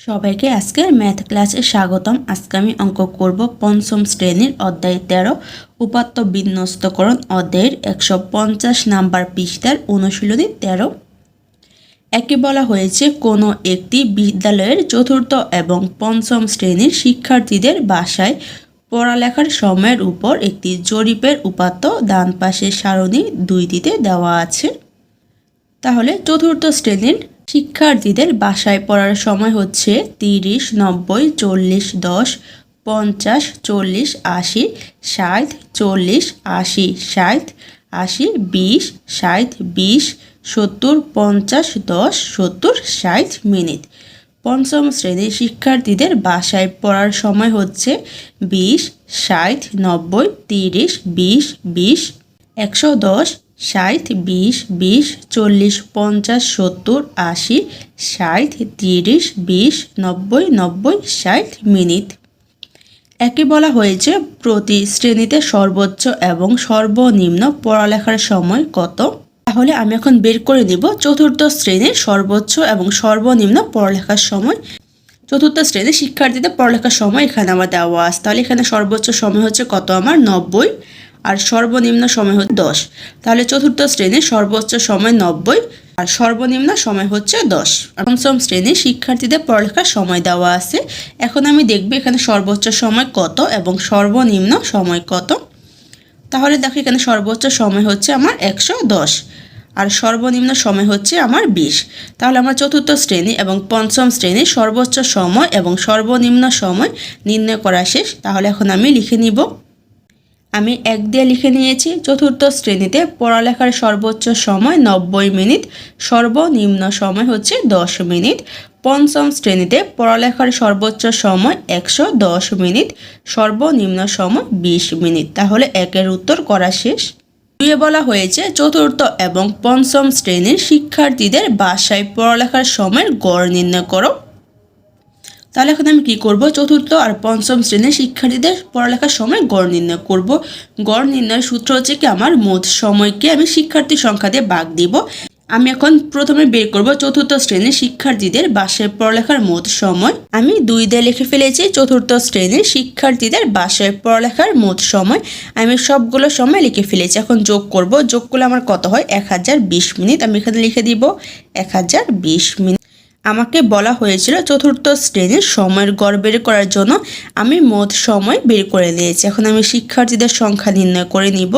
সবাইকে আজকের ম্যাথ ক্লাসে স্বাগতম। আজকে আমি অঙ্ক করব পঞ্চম শ্রেণির অধ্যায় তেরো, উপাত্ত বিন্যস্তকরণ অধ্যায়ের একশো পঞ্চাশ নাম্বার পৃষ্ঠার অনুশীলনী তেরো। একে বলা হয়েছে, কোনো একটি বিদ্যালয়ের চতুর্থ এবং পঞ্চম শ্রেণির শিক্ষার্থীদের বাসায় পড়ালেখার সময়ের উপর একটি জরিপের উপাত্ত ডান পাশে সারণী দুইটিতে দেওয়া আছে। তাহলে চতুর্থ শ্রেণির শিক্ষার্থীদের বাসায় পড়ার সময় হচ্ছে তিরিশ, নব্বই, চল্লিশ, দশ, পঞ্চাশ, চল্লিশ, আশি, ষাট, চল্লিশ, আশি, ষাট, আশি, বিশ, ষাট, বিশ, সত্তর, পঞ্চাশ, দশ, সত্তর, ষাট মিনিট। পঞ্চম শ্রেণির শিক্ষার্থীদের বাসায় পড়ার সময় হচ্ছে বিশ, ষাট, নব্বই, তিরিশ, বিশ বিশ, একশো দশ ষাট, বিশ বিশ, চল্লিশ, পঞ্চাশ, সত্তর, আশি, ষাট, তিরিশ, বিশ, নব্বই নব্বই, ষাট মিনিট। একে বলা হয়েছে প্রতি শ্রেণীতে সর্বোচ্চ এবং সর্বনিম্ন পড়ালেখার সময় কত? তাহলে আমি এখন বের করে নিব চতুর্থ শ্রেণির সর্বোচ্চ এবং সর্বনিম্ন পড়ালেখার সময়। চতুর্থ শ্রেণির শিক্ষার্থীদের পড়ালেখার সময় এখানে আমার দেওয়া আছে। তাহলে এখানে সর্বোচ্চ সময় হচ্ছে কত আমার? নব্বই। আর সর্বনিম্ন সময় হচ্ছে দশ। তাহলে চতুর্থ শ্রেণির সর্বোচ্চ সময় নব্বই, আর সর্বনিম্ন সময় হচ্ছে দশ। পঞ্চম শ্রেণির শিক্ষার্থীদের পড়ালেখার সময় দেওয়া আছে। এখন আমি দেখব এখানে সর্বোচ্চ সময় কত এবং সর্বনিম্ন সময় কত। তাহলে দেখো এখানে সর্বোচ্চ সময় হচ্ছে আমার একশো দশ, আর সর্বনিম্ন সময় হচ্ছে আমার বিশ। তাহলে আমার চতুর্থ শ্রেণি এবং পঞ্চম শ্রেণির সর্বোচ্চ সময় এবং সর্বনিম্ন সময় নির্ণয় করা শেষ। তাহলে এখন আমি লিখে নিব। আমি এক দিয়ে লিখে নিয়েছি। চতুর্থ শ্রেণীতে পড়ালেখার সর্বোচ্চ সময় নব্বই মিনিট, সর্বনিম্ন সময় হচ্ছে দশ মিনিট। পঞ্চম শ্রেণীতে পড়ালেখার সর্বোচ্চ সময় একশো দশ মিনিট, সর্বনিম্ন সময় বিশ মিনিট। তাহলে একের উত্তর করা শেষ। দুয়ে বলা হয়েছে, চতুর্থ এবং পঞ্চম শ্রেণির শিক্ষার্থীদের বাসায় পড়ালেখার সময়ের গড় নির্ণয় করো। তাহলে এখন আমি কি করব? চতুর্থ আর পঞ্চম শ্রেণির শিক্ষার্থীদের পড়ালেখার সময় গড় নির্ণয় করব। গড় নির্ণয়ের সূত্র হচ্ছে কি, আমার মোট সময়কে আমি শিক্ষার্থী সংখ্যা দিয়ে ভাগ দিব। আমি এখন প্রথমে বের করব চতুর্থ শ্রেণির শিক্ষার্থীদের বাসায় পড়ালেখার মোট সময়। আমি দুই দিয়ে লিখে ফেলেছি, চতুর্থ শ্রেণির শিক্ষার্থীদের বাসায় পড়ালেখার মোট সময়। আমি সবগুলো সময় লিখে ফেলেছি, এখন যোগ করব। যোগ করলে আমার কত হয়? এক হাজার বিশ মিনিট, আমি এখানে লিখে দিব এক হাজার বিশ মিনিট। আমাকে বলা হয়েছিল চতুর্থ শ্রেণির সময়ের গড় বের করার জন্য আমি মোট সময় বের করে নিয়েছি এখন আমি শিক্ষার্থীদের সংখ্যা নির্ণয় করে নিব।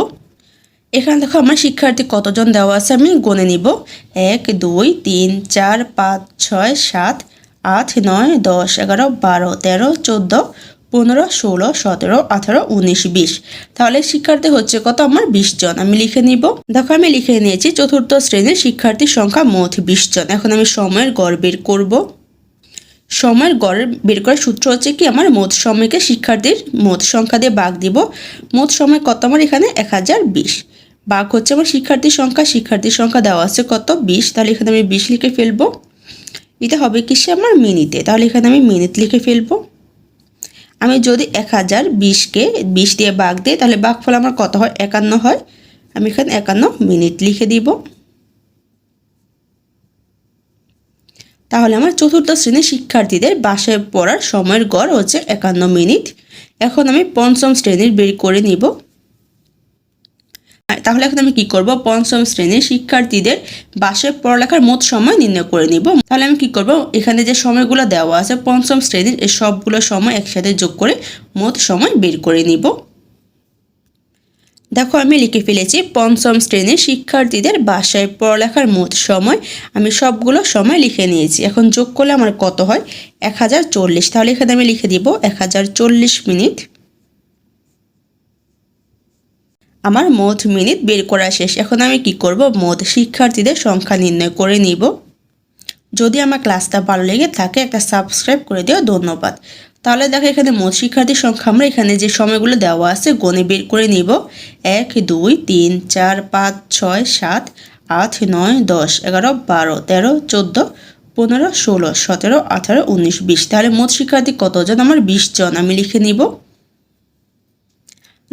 এখানে দেখো আমার শিক্ষার্থী কতজন দেওয়া আছে আমি গণে নিব। এক, দুই, তিন, চার, পাঁচ, ছয়, সাত, আট, নয়, দশ, এগারো, বারো, তেরো, চোদ্দ পনেরো, ষোলো, সতেরো, আঠারো, উনিশ, বিশ। তাহলে শিক্ষার্থী হচ্ছে কত? আমার বিশ জন। আমি লিখে নিব। দেখো, আমি লিখে নিয়েছি চতুর্থ শ্রেণির শিক্ষার্থীর সংখ্যা মোট বিশ জন। এখন আমি সময়ের গড় বের করব। সময়ের গড় বের করার সূত্র হচ্ছে কি? আমার মোট সময়কে শিক্ষার্থীর মোট সংখ্যা দিয়ে বাঘ দিব। মোট সময় কত? আমার এখানে এক হাজার বিশ। বাঘ হচ্ছে আমার শিক্ষার্থীর সংখ্যা। শিক্ষার্থীর সংখ্যা দেওয়া আছে কত? বিশ। তাহলে এখানে আমি বিশ লিখে ফেলব। এটা হবে কিসে? আমার মিনিটে। তাহলে এখানে আমি মিনিট লিখে ফেলব। আমি যদি এক হাজার বিশকে বিশ দিয়ে বাঘ দিই, তাহলে ফল আমার কত হয়? একান্ন হয়। আমি এখানে একান্ন মিনিট লিখে দিব। তাহলে আমার চতুর্থ শ্রেণির শিক্ষার্থীদের বাসায় পড়ার সময়ের গড় হচ্ছে একান্ন মিনিট। এখন আমি পঞ্চম শ্রেণির বের করে নিব। তাহলে এখন আমি কি করব? পঞ্চম শ্রেণির শিক্ষার্থীদের বাসায় পড়ালেখার মোট সময় নির্ণয় করে নিব। তাহলে আমি কি করব? এখানে যে সময়গুলো দেওয়া আছে, পঞ্চম শ্রেণির এই সবগুলো সময় একসাথে যোগ করে মোট সময় বের করে নিব। দেখো, আমি লিখে ফেলেছি, পঞ্চম শ্রেণির শিক্ষার্থীদের বাসায় পড়ালেখার মোট সময়। আমি সবগুলো সময় লিখে নিয়েছি। এখন যোগ করলে আমার কত হয়? এক হাজার চল্লিশ। তাহলে এখানে আমি লিখে দিব, এক হাজার চল্লিশ মিনিট আমার মোট মিনিট বের করা শেষ। এখন আমি কি করব? মোট শিক্ষার্থীদের সংখ্যা নির্ণয় করে নিব। যদি আমার ক্লাসটা ভালো লেগে থাকে, একটা সাবস্ক্রাইব করে দিও, ধন্যবাদ। তাহলে দেখো এখানে মোট শিক্ষার্থীর সংখ্যা, আমরা এখানে যে সময়গুলো দেওয়া আছে গণে বের করে নিব। এক, দুই, তিন, চার, পাঁচ, ছয়, সাত, আট, নয়, দশ, এগারো, বারো, তেরো, চোদ্দ, পনেরো, ষোলো, সতেরো, আঠারো, উনিশ, বিশ। তাহলে মোট শিক্ষার্থী কতজন? আমার বিশ জন। আমি লিখে নিব।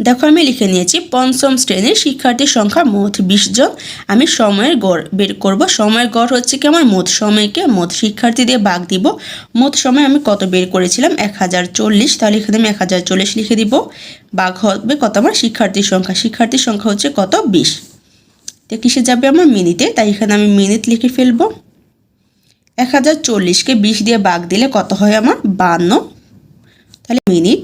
দেখো আমি লিখে নিয়েছি, পঞ্চম শ্রেণির শিক্ষার্থীর সংখ্যা মোট বিশ জন। আমি সময়ের গড় বের করব। সময়ের গড় হচ্ছে কি আমার মোট সময়কে মোট শিক্ষার্থী দিয়ে ভাগ দিব। মোট সময় আমি কত বের করেছিলাম? এক হাজার চল্লিশ। তাহলে এখানে আমি এক হাজার চল্লিশ লিখে দিব। ভাগ হবে কত আমার শিক্ষার্থীর সংখ্যা। শিক্ষার্থীর সংখ্যা হচ্ছে কত? বিশ। তো কিসে যাবে আমার মিনিটে? তাই এখানে আমি মিনিট লিখে ফেলব। এক হাজার চল্লিশকে বিশ দিয়ে ভাগ দিলে কত হয় আমার? বান্ন। তাহলে মিনিট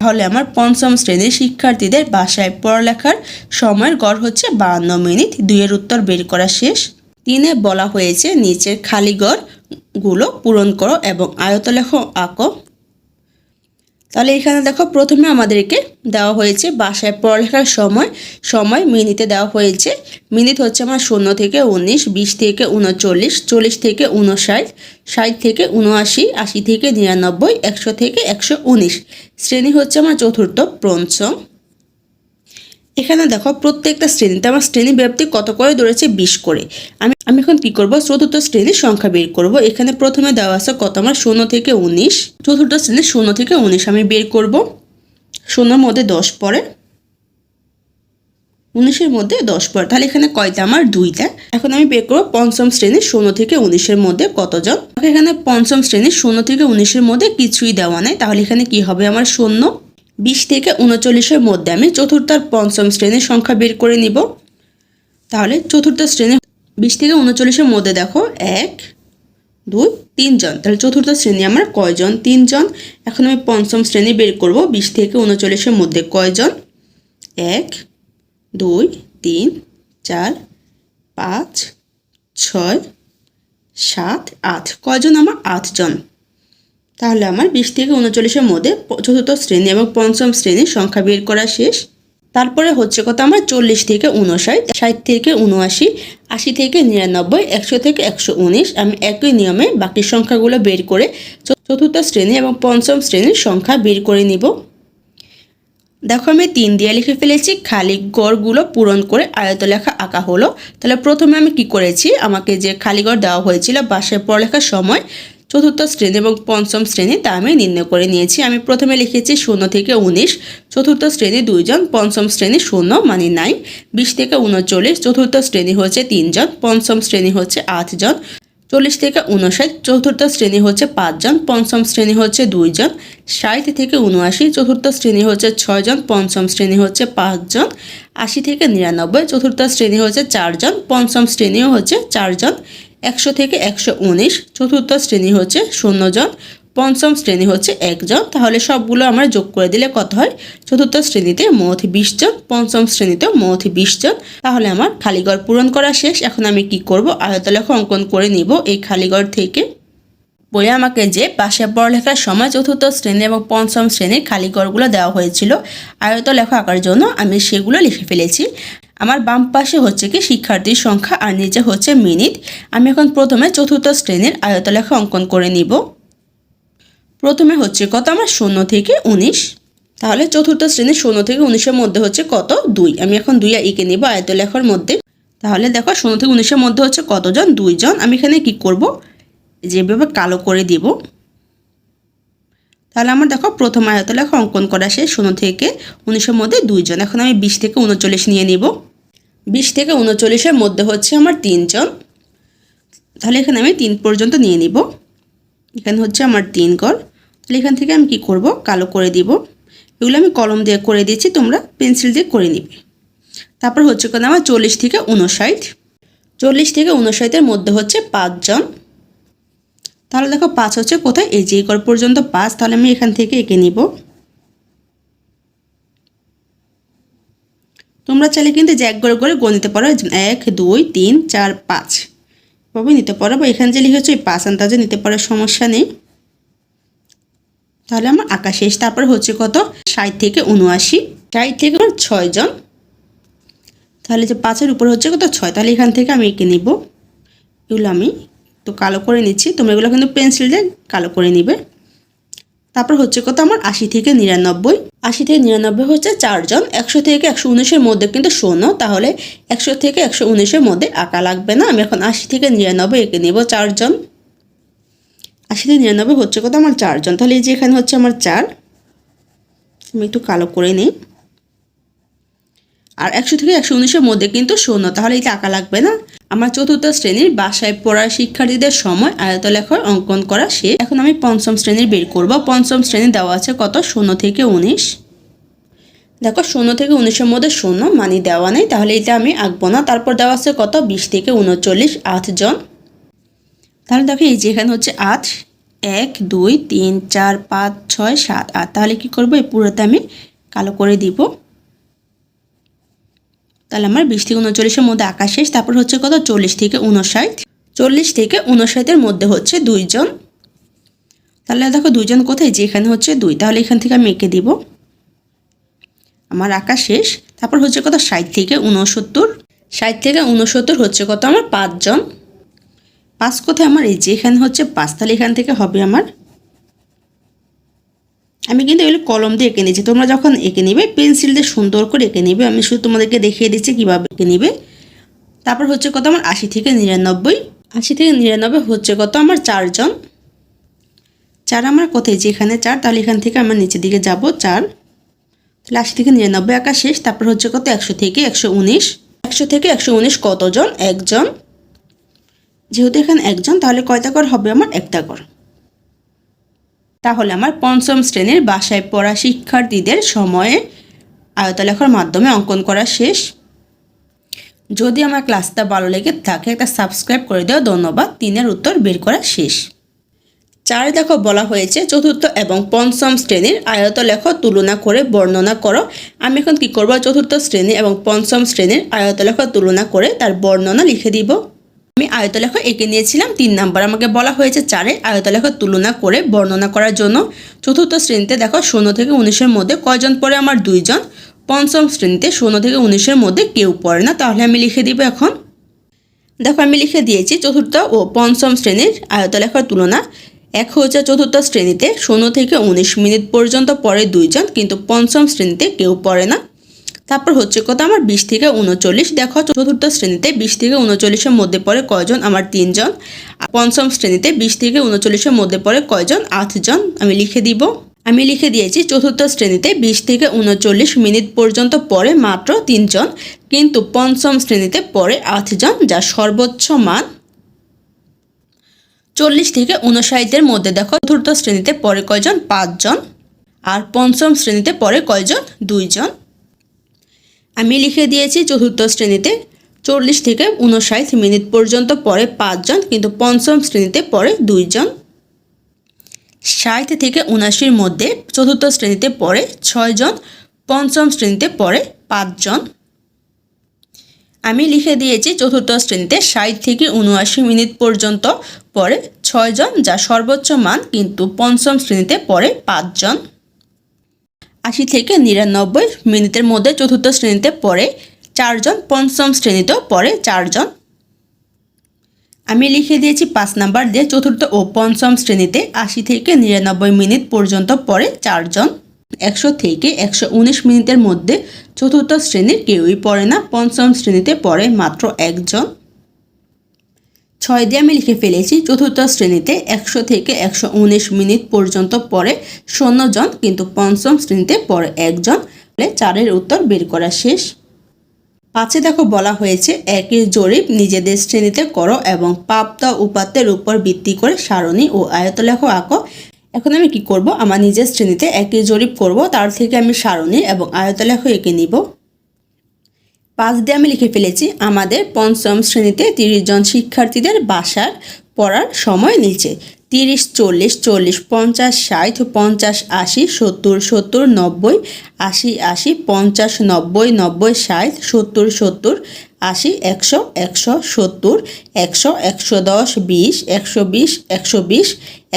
তাহলে আমার পঞ্চম শ্রেণির শিক্ষার্থীদের বাসায় পড়ালেখার সময়ের গড় হচ্ছে বান্ন মিনিট। দুইয়ের উত্তর বের করা শেষ। তিনে বলা হয়েছে, নিচের খালি গড়গুলো পূরণ করো এবং আয়ত আয়তলেখ আঁকো। তাহলে এখানে দেখো প্রথমে আমাদেরকে দেওয়া হয়েছে বাসায় পড়ালেখার সময় সময় মিনিতে দেওয়া হয়েছে। মিনিট হচ্ছে আমার শূন্য থেকে উনিশ, বিশ থেকে উনচল্লিশ, চল্লিশ থেকে উনষাট, ষাট থেকে উনআশি, আশি থেকে নিরানব্বই, একশো থেকে একশো উনিশ। শ্রেণি হচ্ছে আমার চতুর্থ, পঞ্চম। এখানে দেখো প্রত্যেকটা শ্রেণীতে আমার শ্রেণি ব্যাপ্তি কত করে ধরেছে বিশ করে। আমি আমি এখন কি করব? চতুর্থ শ্রেণির সংখ্যা বের করব। এখানে প্রথমে দেওয়া আছে কত? আমার শূন্য থেকে উনিশ। চতুর্থ শ্রেণির শূন্য থেকে উনিশ আমি বের করব। শূন্যর মধ্যে দশ পড়ে। উনিশের মধ্যে দশ পড়ে। তাহলে এখানে কয়টা? আমার দুইটা। এখন আমি বের করব পঞ্চম শ্রেণির শূন্য থেকে উনিশের মধ্যে কতজন? এখানে পঞ্চম শ্রেণির শূন্য থেকে উনিশের মধ্যে কিছুই দেওয়া নেই। তাহলে এখানে কি হবে? আমার শূন্য বিশ থেকে উনচল্লিশের মধ্যে আমি চতুর্থ আর পঞ্চম শ্রেণির সংখ্যা বের করে নিব। তাহলে চতুর্থ শ্রেণি বিশ থেকে উনচল্লিশের মধ্যে দেখো, এক, দুই, তিনজন। তাহলে চতুর্থ শ্রেণি আমার কয়জন? তিনজন। এখন আমি পঞ্চম শ্রেণি বের করব, বিশ থেকে উনচল্লিশের মধ্যে কয়জন? এক, দুই, তিন, চার, পাঁচ, ছয়, সাত, আট। কয়জন? আমার আটজন। তাহলে আমার বিশ থেকে উনচল্লিশের মধ্যে চতুর্থ শ্রেণি এবং পঞ্চম শ্রেণির সংখ্যা বের করা শেষ। তারপরে হচ্ছে কত? আমার চল্লিশ থেকে উনষাট, ষাট থেকে উনআশি, আশি থেকে নিরানব্বই, একশো থেকে একশো উনিশ আমি একই নিয়মে বাকি সংখ্যাগুলো বের করে চতুর্থ শ্রেণি এবং পঞ্চম শ্রেণির সংখ্যা বের করে নিব। দেখো আমি তিন দিয়ে লিখে ফেলেছি, খালি গড়গুলো পূরণ করে আয়ত লেখা আঁকা হলো। তাহলে প্রথমে আমি কি করেছি? আমাকে যে খালি গড় দেওয়া হয়েছিল বাসায় পড়ালেখার সময় চতুর্থ শ্রেণি এবং পঞ্চম শ্রেণি তা আমি নির্ণয় করে নিয়েছি। আমি প্রথমে লিখেছি শূন্য থেকে উনিশ, চতুর্থ শ্রেণি দুইজন, পঞ্চম শ্রেণি শূন্য মানে নাই, বিশ থেকে উনচল্লিশ, চতুর্থ শ্রেণি হচ্ছে তিনজন, পঞ্চম শ্রেণি হচ্ছে আটজন, চল্লিশ থেকে উনষাট, চতুর্থ শ্রেণি হচ্ছে পাঁচজন, পঞ্চম শ্রেণি হচ্ছে দুইজন, ষাট থেকে উনআশি, চতুর্থ শ্রেণি হচ্ছে ছয়জন, পঞ্চম শ্রেণি হচ্ছে পাঁচজন, আশি থেকে নিরানব্বই, চতুর্থ শ্রেণি হচ্ছে চারজন, পঞ্চম শ্রেণীও হচ্ছে চারজন একশো থেকে একশো উনিশ চতুর্থ শ্রেণি হচ্ছে শূন্যজন পঞ্চম শ্রেণি হচ্ছে একজন তাহলে সবগুলো আমরা যোগ করে দিলে কত হয়? চতুর্থ শ্রেণীতে মোট বিশ জন, পঞ্চম শ্রেণীতে মোট বিশ জন। তাহলে আমার খালিগড় পূরণ করা শেষ। এখন আমি কি করব? আয়তলেখ অঙ্কন করে নিব। এই খালিগড় থেকে বইয়ে আমাকে যে পাশে পড়ালেখার সময় চতুর্থ শ্রেণি এবং পঞ্চম শ্রেণির খালি ঘরগুলো দেওয়া হয়েছিল আয়ত লেখা আঁকার জন্য আমি সেগুলো লিখে ফেলেছি। আমার বাম পাশে হচ্ছে কি শিক্ষার্থীর সংখ্যা আর নিচে হচ্ছে মিনিট। আমি এখন প্রথমে চতুর্থ শ্রেণির আয়তলেখা অঙ্কন করে নিব। প্রথমে হচ্ছে কত? আমার শূন্য থেকে উনিশ। তাহলে চতুর্থ শ্রেণির শূন্য থেকে উনিশের মধ্যে হচ্ছে কত? দুই। আমি এখন দুই এঁকে নিব আয়তলেখার মধ্যে। তাহলে দেখো শূন্য থেকে উনিশের মধ্যে হচ্ছে কতজন? দুইজন। আমি এখানে কি করব? যেভাবে কালো করে দিব। তাহলে আমার দেখো প্রথম আয়তলেখা অঙ্কন করা শেষ। শূন্য থেকে উনিশের মধ্যে দুইজন। এখন আমি বিশ থেকে উনচল্লিশ নিয়ে নিব। বিশ থেকে উনচল্লিশের মধ্যে হচ্ছে আমার তিনজন। তাহলে এখানে আমি তিন পর্যন্ত নিয়ে নিব। এখানে হচ্ছে আমার তিন গড়। তাহলে এখান থেকে আমি কি করব? কালো করে দিব। এগুলো আমি কলম দিয়ে করে দিচ্ছি, তোমরা পেন্সিল দিয়ে করে নিবে। তারপর হচ্ছে কেন আমার চল্লিশ থেকে উনষাট চল্লিশ থেকে উনষাটের মধ্যে হচ্ছে পাঁচজন। তাহলে দেখো পাঁচ হচ্ছে কোথায়? এই যে কর পর্যন্ত পাঁচ, তাহলে আমি এখান থেকে এঁকে নিব। তোমরা চাইলে কিন্তু এক করে করে গণিতে পারো। এক, দুই, তিন, চার, পাঁচ। এভাবে নিতে পারো বা এখানে যে লিখেছো এই পাঁচ আন্দাজে নিতে পারো, সমস্যা নেই। তাহলে আমার আঁকা শেষ তারপর হচ্ছে কত? ষাট থেকে উনআশি। ষাট থেকে আমার ছয়জন তাহলে যে পাঁচের উপর হচ্ছে কত? ছয়। তাহলে এখান থেকে আমি এঁকে নিব। এগুলো আমি তো কালো করে নিচ্ছি। তোমরা এগুলো কিন্তু পেন্সিল দিয়ে কালো করে নিবে। তারপর হচ্ছে কত? আমার আশি থেকে নিরানব্বই। আশি থেকে নিরানব্বই হচ্ছে চারজন। একশো থেকে একশো উনিশের মধ্যে কিন্তু শোনো, তাহলে একশো থেকে একশো উনিশের মধ্যে আঁকা লাগবে না। আমি এখন আশি থেকে নিরানব্বই এঁকে নেব চারজন। আশি থেকে নিরানব্বই হচ্ছে কত? আমার চারজন। তাহলে এই যে এখানে হচ্ছে আমার চার। আমি একটু কালো করে নিই। আর একশো থেকে একশো উনিশের মধ্যে কিন্তু শূন্য তাহলে এই আঁকা লাগবে না? আমার চতুর্থ শ্রেণির বাসায় পড়ার শিক্ষার্থীদের সময় আয়তলেখার অঙ্কন করা শেষ। এখন আমি পঞ্চম শ্রেণির বের করব। পঞ্চম শ্রেণি দেওয়া আছে কত? শূন্য থেকে উনিশ। দেখো, শূন্য থেকে উনিশের মধ্যে শূন্য মানি দেওয়া নেই। তাহলে এটা আমি আঁকবো না। তারপর দেওয়া আছে কত? বিশ থেকে উনচল্লিশ আটজন তাহলে দেখো, এই যে এখানে হচ্ছে আট, এক, দুই, তিন, চার, পাঁচ, ছয়, সাত, আট। তাহলে কি করব? এই পুরোটা আমি কালো করে দিব। তাহলে আমার বিশ থেকে উনচল্লিশের মধ্যে আঁকা শেষ, তারপর হচ্ছে কত? চল্লিশ থেকে উনষাট। চল্লিশ থেকে উনষাটের মধ্যে হচ্ছে দুইজন। তাহলে দেখো দুইজন কোথায়? যে এখানে হচ্ছে দুই। তাহলে এখান থেকে আমি এঁকে দিব। আমার আঁকা শেষ, তারপর হচ্ছে কত? ষাট থেকে উনসত্তর। ষাট থেকে উনসত্তর হচ্ছে কত? আমার পাঁচজন। পাঁচ কোথায়? আমার এই যে এখানে হচ্ছে পাঁচ, তাহলে এখান থেকে হবে আমার আমি কিন্তু এগুলো কলম দিয়ে এঁকে নিয়েছি। তোমরা যখন এঁকে নিবে, পেন্সিল দিয়ে সুন্দর করে এঁকে নিবে। আমি শুধু তোমাদেরকে দেখিয়ে দিচ্ছি কীভাবে এঁকে নিবে। তারপর হচ্ছে কত আমার? আশি থেকে নিরানব্বই। আশি থেকে নিরানব্বই হচ্ছে কত আমার? চারজন চার আমার কোথায়? যেখানে চার, তাহলে এখান থেকে আমার নিচের দিকে যাব, চার। তাহলে আশি থেকে নিরানব্বই আঁকা শেষ। তারপর হচ্ছে কত? একশো থেকে একশো উনিশ। একশো থেকে একশো উনিশ কতজন একজন। যেহেতু এখানে একজন, তাহলে কয়টা কর হবে আমার? একটা কর। তাহলে আমার পঞ্চম শ্রেণির বাসায় পড়া শিক্ষার্থীদের সময়ে আয়তলেখার মাধ্যমে অঙ্কন করা শেষ। যদি আমার ক্লাসটা ভালো লেগে থাকে, একটা সাবস্ক্রাইব করে দেওয়া ধন্যবাদ। তিনের উত্তর বের করা শেষ। চার দেখো বলা হয়েছে, চতুর্থ এবং পঞ্চম শ্রেণির আয়তলেখ তুলনা করে বর্ণনা করো। আমি এখন কি করব? চতুর্থ শ্রেণি এবং পঞ্চম শ্রেণির আয়তলেখ তুলনা করে তার বর্ণনা লিখে দিব। আমি আয়তলেখ এঁকে নিয়েছিলাম তিন নাম্বার। আমাকে বলা হয়েছে চারে আয়তলেখ তুলনা করে বর্ণনা করার জন্য। চতুর্থ শ্রেণীতে দেখো শূন্য থেকে উনিশের মধ্যে কয়জন পড়ে আমার দুইজন? পঞ্চম শ্রেণীতে শূন্য থেকে উনিশের মধ্যে কেউ পড়ে না। তাহলে আমি লিখে দিব এখন। দেখো আমি লিখে দিয়েছি চতুর্থ ও পঞ্চম শ্রেণির আয়তলেখার তুলনা। এক হচ্ছে চতুর্থ শ্রেণীতে শূন্য থেকে উনিশ মিনিট পর্যন্ত পড়ে দুইজন, কিন্তু পঞ্চম শ্রেণীতে কেউ পড়ে না। তারপর হচ্ছে কত? আমার বিশ থেকে উনচল্লিশ। দেখো, চতুর্থ শ্রেণীতে বিশ থেকে উনচল্লিশের মধ্যে পড়ে কয়জন? আমার তিনজন। পঞ্চম শ্রেণীতে বিশ থেকে উনচল্লিশের মধ্যে পড়ে কয়জন? আটজন। আমি লিখে দিব। আমি লিখে দিয়েছি, চতুর্থ শ্রেণীতে বিশ থেকে উনচল্লিশ মিনিট পর্যন্ত পড়ে মাত্র তিনজন, কিন্তু পঞ্চম শ্রেণীতে পড়ে আটজন যা সর্বোচ্চ মান চল্লিশ থেকে উনষাটের মধ্যে। দেখো, চতুর্থ শ্রেণীতে পড়ে কয়জন? পাঁচজন। আর পঞ্চম শ্রেণীতে পড়ে কয়জন? দুইজন। আমি লিখে দিয়েছি চতুর্থ শ্রেণীতে চল্লিশ থেকে উনষাট মিনিট পর্যন্ত পড়ে পাঁচজন কিন্তু পঞ্চম শ্রেণীতে পড়ে দুইজন। ষাট থেকে উনাশির মধ্যে চতুর্থ শ্রেণীতে পড়ে ছয়জন, পঞ্চম শ্রেণীতে পড়ে পাঁচজন। আমি লিখে দিয়েছি চতুর্থ শ্রেণীতে ষাট থেকে উনআশি মিনিট পর্যন্ত পড়ে ছয়জন, যা সর্বোচ্চ মান কিন্তু পঞ্চম শ্রেণীতে পড়ে পাঁচজন। আশি থেকে নিরানব্বই মিনিটের মধ্যে চতুর্থ শ্রেণীতে পড়ে, চারজন পঞ্চম শ্রেণীতেও পড়ে, চারজন। আমি লিখে দিয়েছি পাঁচ নাম্বার দিয়ে চতুর্থ ও পঞ্চম শ্রেণীতে আশি থেকে নিরানব্বই মিনিট পর্যন্ত পড়ে চারজন। একশো থেকে একশো উনিশ মিনিটের মধ্যে চতুর্থ শ্রেণির কেউই পড়ে না, পঞ্চম শ্রেণীতে পড়ে মাত্র একজন। ছয় দিয়ে আমি লিখে ফেলেছি। চতুর্থ শ্রেণীতে একশো থেকে একশো উনিশ মিনিট পর্যন্ত পড়ে জন কিন্তু পঞ্চম শ্রেণীতে পড়ে একজন। চারের উত্তর বের করা শেষ। পাঁচে দেখো বলা হয়েছে, একই জরিপ নিজেদের শ্রেণীতে করো এবং প্রাপ্ত উপাত্তের উপর ভিত্তি করে সারণী ও আয়ত আয়তলেখ আঁকো। এখন আমি কি করব? আমার নিজের শ্রেণীতে একই জরিপ করব, তার থেকে আমি সারণী এবং আয়ত আয়তলেখ এঁকে নিব। পাঁচ দিয়ে আমি লিখে ফেলেছি, আমাদের পঞ্চম শ্রেণীতে তিরিশ জন শিক্ষার্থীদের বাসার পড়ার সময় নিচে। তিরিশ, চল্লিশ চল্লিশ, পঞ্চাশ, ষাট, পঞ্চাশ, আশি, সত্তর সত্তর, নব্বই, আশি আশি, পঞ্চাশ, নব্বই নব্বই, ষাট, সত্তর সত্তর, আশি, একশো একশো, সত্তর, একশো একশো দশ, বিশ, একশো বিশ একশো বিশ,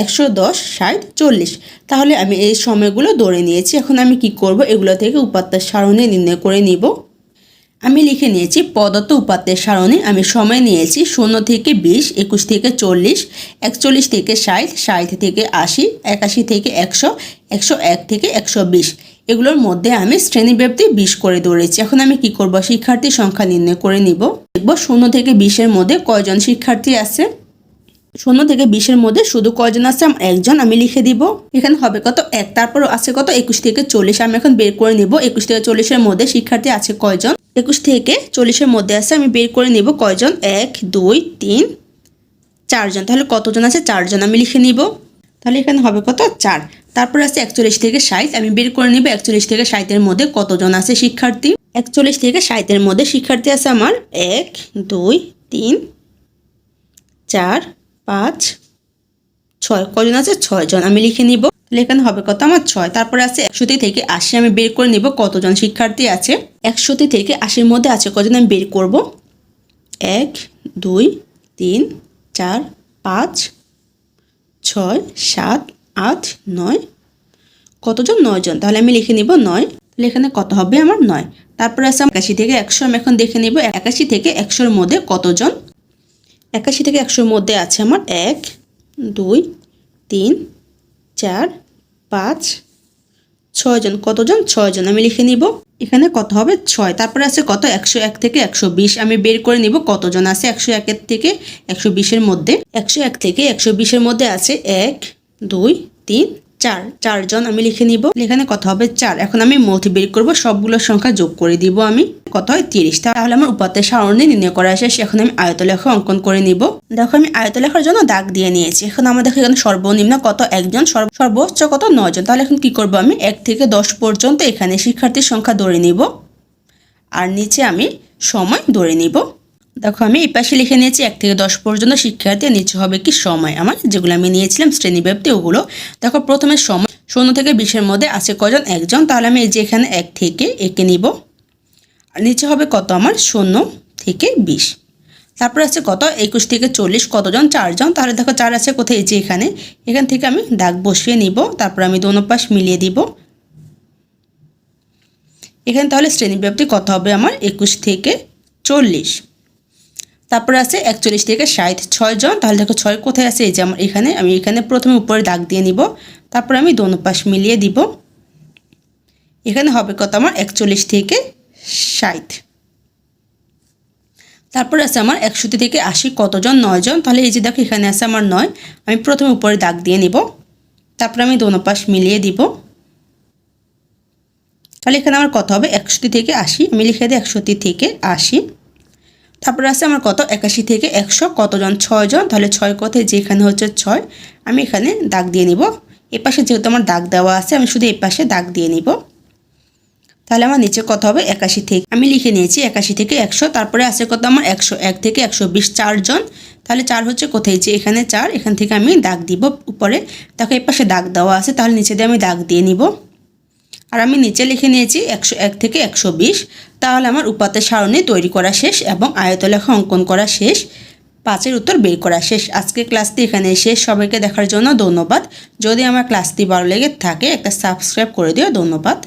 একশো দশ, ষাট, চল্লিশ। তাহলে আমি এই সময়গুলো ধরে নিয়েছি, এখন আমি কি করব? এগুলো থেকে উপাত্তের সারণী নির্ণয় করে নিব। আমি লিখে নিয়েছি পদত্ত উপাত্তের সারণে। আমি সময় নিয়েছি শূন্য থেকে বিশ, একুশ থেকে চল্লিশ, একচল্লিশ থেকে ষাট ষাট থেকে আশি, একাশি থেকে একশো একশো এক থেকে একশো বিশ। এগুলোর মধ্যে আমি শ্রেণীব্যাপ্তি বিশ করে দৌড়েছি এখন আমি কি করব? শিক্ষার্থী সংখ্যা নির্ণয় করে নিব। দেখব শূন্য থেকে বিশের মধ্যে কয়জন শিক্ষার্থী আছে। শূন্য থেকে বিশের মধ্যে শুধু কয়জন আছে? একজন আমি লিখে দিব। এখানে হবে কত? এক। তারপর আছে কত? একুশ থেকে চল্লিশ। আমি এখন বের করে নিব। একুশ থেকে চল্লিশের মধ্যে শিক্ষার্থী আছে কয়জন? একুশ থেকে চল্লিশের মধ্যে আছে, আমি বের করে নিব কয়জন? এক, দুই, তিন, চারজন। তাহলে কতজন আছে? চারজন আমি লিখে নিব। তাহলে এখানে হবে কত? চার। তারপর আছে একচল্লিশ থেকে ষাট। আমি বের করে নিব একচল্লিশ থেকে ষাটের মধ্যে কতজন আছে শিক্ষার্থী? একচল্লিশ থেকে ষাটের মধ্যে শিক্ষার্থী আছে আমার এক, দুই, তিন, চার পাঁচ, ছয় কজন আছে? ছয়জন। আমি লিখে নিব। তাহলে এখানে হবে কত? আমার ছয়। তারপরে আছে একশোটি থেকে আশি। আমি বের করে নিব কতজন শিক্ষার্থী আছে। একশোটি থেকে আশির মধ্যে আছে কজন আমি বের করব? এক, দুই, তিন, চার, পাঁচ, ছয়, সাত, আট, নয়। কতজন? নয়জন। তাহলে আমি লিখে নিব নয়। তাহলে এখানে কত হবে? আমার নয়। তারপরে আছে একাশি থেকে একশো। আমি এখন দেখে নিব একাশি থেকে একশোর মধ্যে কতজন একাশি থেকে একশোর মধ্যে আছে আমার এক, দুই, তিন, চার, পাঁচ ছয়জন কতজন? ছয়জন আমি লিখে নিব। এখানে কত হবে? ছয়। তারপরে আছে কত? একশো এক থেকে একশো বিশ। আমি বের করে নিব কতজন আছে একশো একের থেকে একশো বিশের মধ্যে। একশো এক থেকে একশো বিশের মধ্যে আছে এক, দুই, তিন চার, চারজন আমি লিখে নিব। এখানে কত হবে চার। এখন আমি মৌথি বের করব, সবগুলো সংখ্যা যোগ করে দিব আমি। কত হয় তিরিশ? তাহলে আমার উপাত্তের সারণী নির্ণয় করা শেষ। এখন আমি আয়তলেখা অঙ্কন করে নিব। দেখো আমি আয়তলেখার জন্য দাগ দিয়ে নিয়েছি। এখন আমার দেখো এখানে সর্বনিম্ন কত? একজন, সর্ব- সর্বোচ্চ কত? নয়জন। তাহলে এখন কি করব আমি? এক থেকে দশ পর্যন্ত এখানে শিক্ষার্থীর সংখ্যা ধরে নিব। আর নিচে আমি সময় ধরে নিব। দেখো, আমি এই পাশে লিখে নিয়েছি, এক থেকে দশ পর্যন্ত শিক্ষার্থী নিচে হবে কি সময়? আমার যেগুলো আমি নিয়েছিলাম, শ্রেণীব্যাপ্তি, ওগুলো। দেখো, প্রথমে সময়, শূন্য থেকে বিশের মধ্যে আছে কজন? একজন। তাহলে আমি এই যে এখানে এক থেকে একে নিব। আর নিচে হবে কত আমার? শূন্য থেকে বিশ। তারপর আছে কত? একুশ থেকে চল্লিশ। কতজন? চারজন। তাহলে দেখো, চার আছে কোথায়? এই যে এখানে। এখান থেকে আমি দাগ বসিয়ে নিব। তারপর আমি দোনো পাশ মিলিয়ে দিব। এখানে তাহলে শ্রেণীব্যাপ্তি কত হবে আমার? একুশ থেকে চল্লিশ। তারপরে আছে একচল্লিশ থেকে ষাট। ছয়জন তাহলে দেখো ছয় কোথায় আছে? এই যে আমার এখানে, আমি এখানে প্রথমে উপরে দাগ দিয়ে নিব। তারপরে আমি দোনো পাশ মিলিয়ে দিব। এখানে হবে কত আমার? একচল্লিশ থেকে ষাট। তারপরে আছে আমার একশোটি থেকে আশি। কতজন নয়জন তাহলে এই যে দেখো এখানে আছে আমার নয়। আমি প্রথমে উপরে দাগ দিয়ে নিব। তারপরে আমি দোনো পাশ মিলিয়ে দিব। তাহলে এখানে আমার কত হবে? একশোটি থেকে আশি। আমি লিখে দিই একশোটি থেকে আশি। তারপরে আছে আমার কত? একাশি থেকে একশো কতজন? ছয়জন? তাহলে ছয় কথায় যেখানে হচ্ছে ছয়। আমি এখানে দাগ দিয়ে নিব। এ পাশে যেহেতু আমার দাগ দেওয়া আছে, আমি শুধু এই পাশে দাগ দিয়ে নিব। তাহলে আমার নিচে কত হবে? একাশি থেকে। আমি লিখে নিয়েছি একাশি থেকে একশো। তারপরে আছে কত? আমার একশো এক থেকে একশো বিশ, চারজন। তাহলে চার হচ্ছে কোথায়? যে এখানে চার, এখান থেকে আমি দাগ দিব উপরে। দেখো এই পাশে দাগ দেওয়া আছে। তাহলে নিচে দিয়ে আমি দাগ দিয়ে নিব। আর আমি নিচে লিখে নিয়েছি একশো এক থেকে একশো বিশ। তাহলে আমার উপাত্তের সারণী তৈরি করা শেষ এবং আয়তলেখা অঙ্কন করা শেষ। পাঁচের উত্তর বের করা শেষ। আজকে ক্লাসটি এখানে শেষ। সবাইকে দেখার জন্য ধন্যবাদ। যদি আমার ক্লাসটি ভালো লেগে থাকে, একটা সাবস্ক্রাইব করে দিও। ধন্যবাদ।